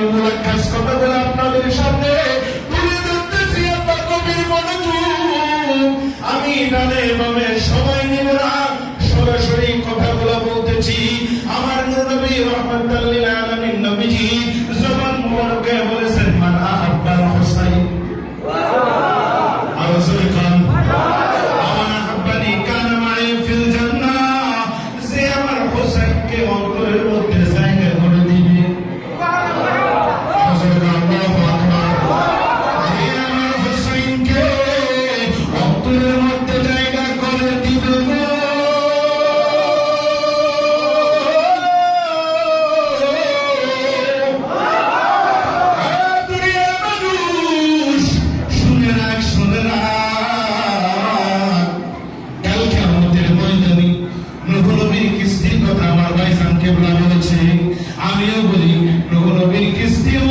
people like Cascada আমাকে বলা হয়েছে আমিও বলি প্রভু নবীর কৃষ্টিও